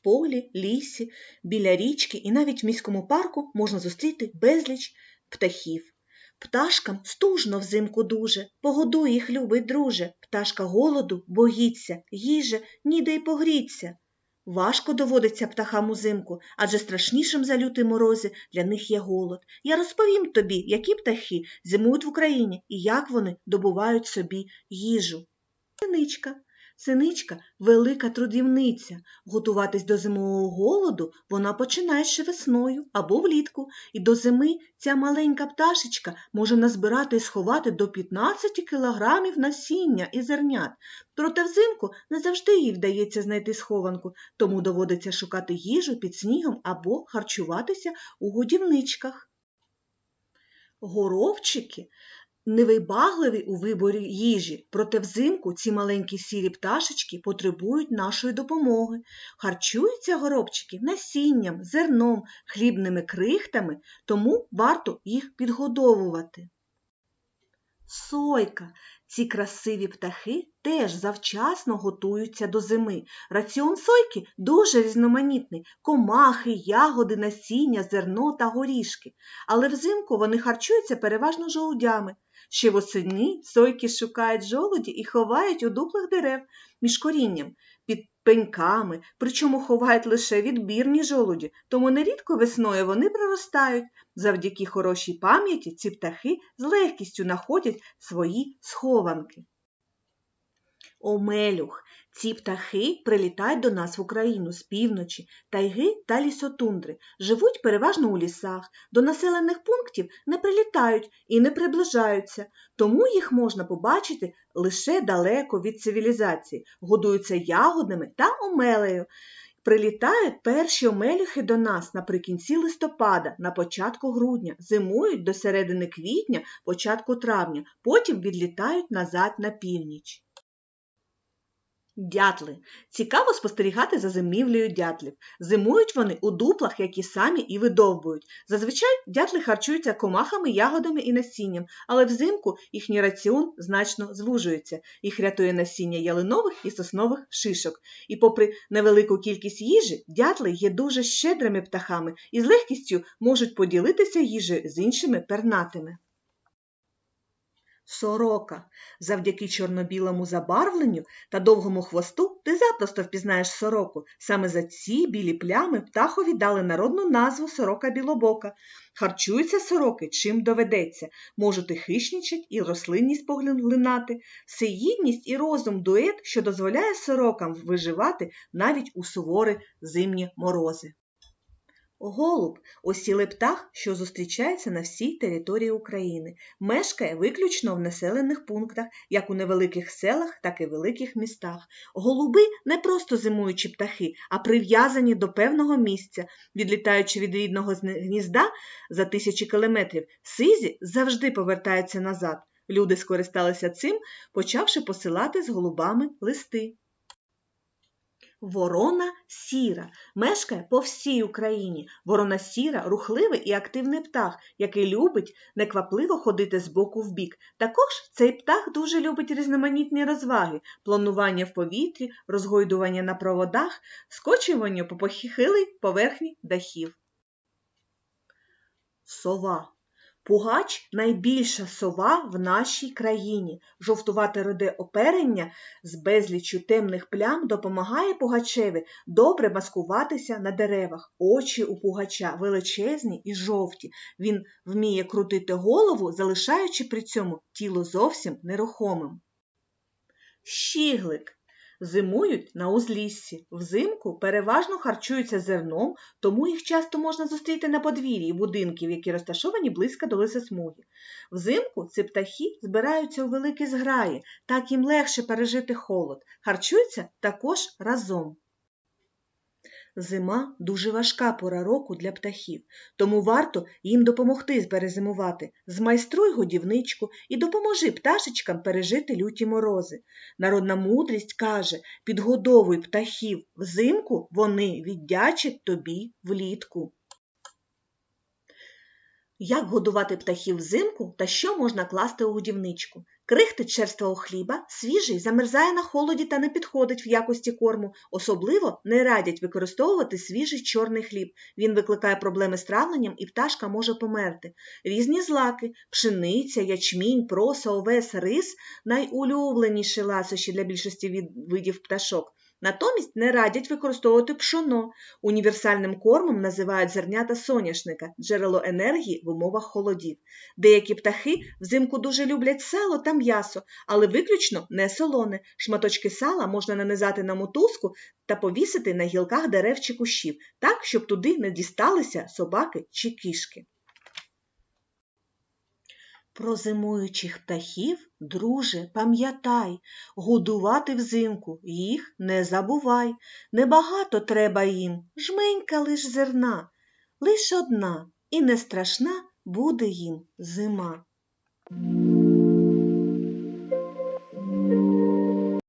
В полі, лісі, біля річки і навіть в міському парку можна зустріти безліч птахів. Пташкам стужно взимку дуже, погодуй їх, любий друже. Пташка голоду боїться, їже ніде й погріться. Важко доводиться птахам узимку, адже страшнішим за люті морози для них є голод. Я розповім тобі, які птахи зимують в Україні і як вони добувають собі їжу. Синичка. Синичка велика трудівниця. Готуватись до зимового голоду вона починає ще весною або влітку, і до зими ця маленька пташечка може назбирати і сховати до 15 кілограмів насіння і зернят. Проте взимку не завжди їй вдається знайти схованку, тому доводиться шукати їжу під снігом або харчуватися у годівничках. Горобчики невибагливі у виборі їжі, проте взимку ці маленькі сірі пташечки потребують нашої допомоги. Харчуються горобчики насінням, зерном, хлібними крихтами, тому варто їх підгодовувати. Сойка. Ці красиві птахи теж завчасно готуються до зими. Раціон сойки дуже різноманітний комахи, ягоди, насіння, зерно та горішки. Але взимку вони харчуються переважно жолудями. Ще восени сойки шукають жолуді і ховають у дуплах дерев між корінням, під пеньками, причому ховають лише відбірні жолуді, тому нерідко весною вони проростають. Завдяки хорошій пам'яті ці птахи з легкістю знаходять свої схованки. Омелюх. Ці птахи прилітають до нас в Україну з півночі, тайги та лісотундри, живуть переважно у лісах, до населених пунктів не прилітають і не приближаються, тому їх можна побачити лише далеко від цивілізації, годуються ягодами та омелею. Прилітають перші омелюхи до нас наприкінці листопада, на початку грудня, зимують до середини квітня, початку травня, потім відлітають назад на північ. Дятли. Цікаво спостерігати за зимівлею дятлів. Зимують вони у дуплах, які самі і видовбують. Зазвичай дятли харчуються комахами, ягодами і насінням, але взимку їхній раціон значно звужується. Їх рятує насіння ялинових і соснових шишок. І попри невелику кількість їжі, дятли є дуже щедрими птахами і з легкістю можуть поділитися їжею з іншими пернатими. Сорока. Завдяки чорно-білому забарвленню та довгому хвосту ти запросто впізнаєш сороку. Саме за ці білі плями птахові дали народну назву сорока білобока. Харчуються сороки, чим доведеться, можуть і хищничать, і рослинність поглинати, всеїдність і розум дует, що дозволяє сорокам виживати навіть у суворі зимні морози. Голуб осілий птах, що зустрічається на всій території України, мешкає виключно в населених пунктах, як у невеликих селах, так і великих містах. Голуби не просто зимуючі птахи, а прив'язані до певного місця, відлітаючи від рідного гнізда за тисячі кілометрів, сизі завжди повертаються назад. Люди скористалися цим, почавши посилати з голубами листи. Ворона сіра мешкає по всій Україні. Ворона сіра рухливий і активний птах, який любить неквапливо ходити з боку в бік. Також цей птах дуже любить різноманітні розваги, планування в повітрі, розгойдування на проводах, скочування по похилій поверхні дахів. Сова Пугач найбільша сова в нашій країні. Жовтувате роде оперення з безліччю темних плям допомагає пугачеві добре маскуватися на деревах. Очі у пугача величезні і жовті. Він вміє крутити голову, залишаючи при цьому тіло зовсім нерухомим. Щіглик Зимують на узліссі. Взимку переважно харчуються зерном, тому їх часто можна зустріти на подвір'ї будинків, які розташовані близько до лисосмуги. Взимку ці птахи збираються у великі зграї, так їм легше пережити холод. Харчуються також разом. Зима дуже важка пора року для птахів, тому варто їм допомогти перезимувати. Змайструй годівничку і допоможи пташечкам пережити люті морози. Народна мудрість каже підгодовуй птахів взимку, вони віддячать тобі влітку. Як годувати птахів взимку та що можна класти у годівничку? Крихтить черствого хліба, свіжий, замерзає на холоді та не підходить в якості корму. Особливо не радять використовувати свіжий чорний хліб. Він викликає проблеми з травленням і пташка може померти. Різні злаки, пшениця, ячмінь, проса, овес, рис найулюбленіші ласощі для більшості видів пташок. Натомість не радять використовувати пшоно. Універсальним кормом називають зернята соняшника, джерело енергії в умовах холодів. Деякі птахи взимку дуже люблять сало та м'ясо, але виключно не солоне. Шматочки сала можна нанизати на мотузку та повісити на гілках дерев чи кущів, так, щоб туди не дісталися собаки чи кішки. Про зимуючих птахів, друже, пам'ятай, годувати взимку їх не забувай. Небагато треба їм, жменька лиш зерна, лиш одна, і не страшна буде їм зима.